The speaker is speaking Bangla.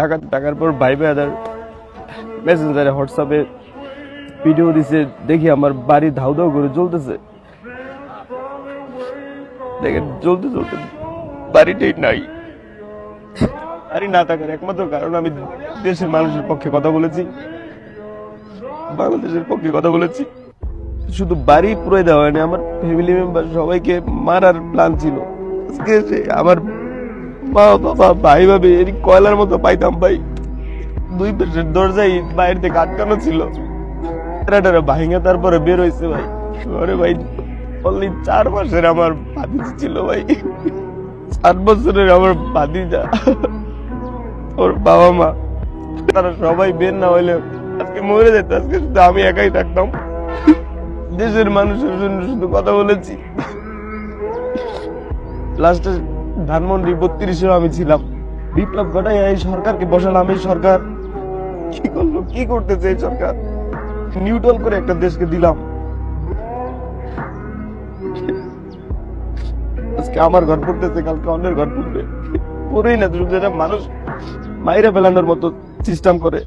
টাকা টাকার পর ভাই ভাইয়াদের মেসেঞ্জারে হোয়াটসঅ্যাপে ভিডিও দিছে, দেখি আমার বাড়ি ধাউ ধাউ করে চলতেছে দেখেন চলতে চলতে বাড়িটাই নাই। বাড়ি না থাকার একমাত্র কারণ আমি দেশের মানুষের পক্ষে কথা বলেছি। বাংলাদেশের পক্ষে কথা বলেছি। শুধু বাড়ি পুরো দেওয়া হয়নি, আমার ফ্যামিলি মেম্বার সবাইকে মারার প্ল্যান ছিল। আজকে আমার মা, বাবা, ভাই, ভাবি এর কয়লার মতো পাইতাম, ভাই। দুই পাশের দরজায় বাইরে থেকে আটকানো ছিল। টারা ভাঙে তারপরে বের হয়েছে ভাই। আরে ভাই অনলি চার মাসের আমার ভাতিজি ছিল, ভাই। চার বছরের আমার ভাতিজা। ওর বাবা মা। তারা সবাই বের না হইলে আজকে মরে যেত, আজকে শুধু আমি একাই থাকতাম। দেশের মানুষের জন্য শুধু কথা বলেছি। লাস্টে ধানমন্ডি বত্রিশে আমি ছিলাম। বিপ্লব ঘটাই এই সরকারকে বসালাম, এই সরকার কি করল, কি করতেছে এই সরকার? নিউট্রাল করে একটা দেশকে দিলাম। আজকে আমার ঘর পড়তেছে, কালকে অন্যের ঘর পড়বে। পড়েই না মানুষ মাইরা ফেলানোর মতো সিস্টেম করে।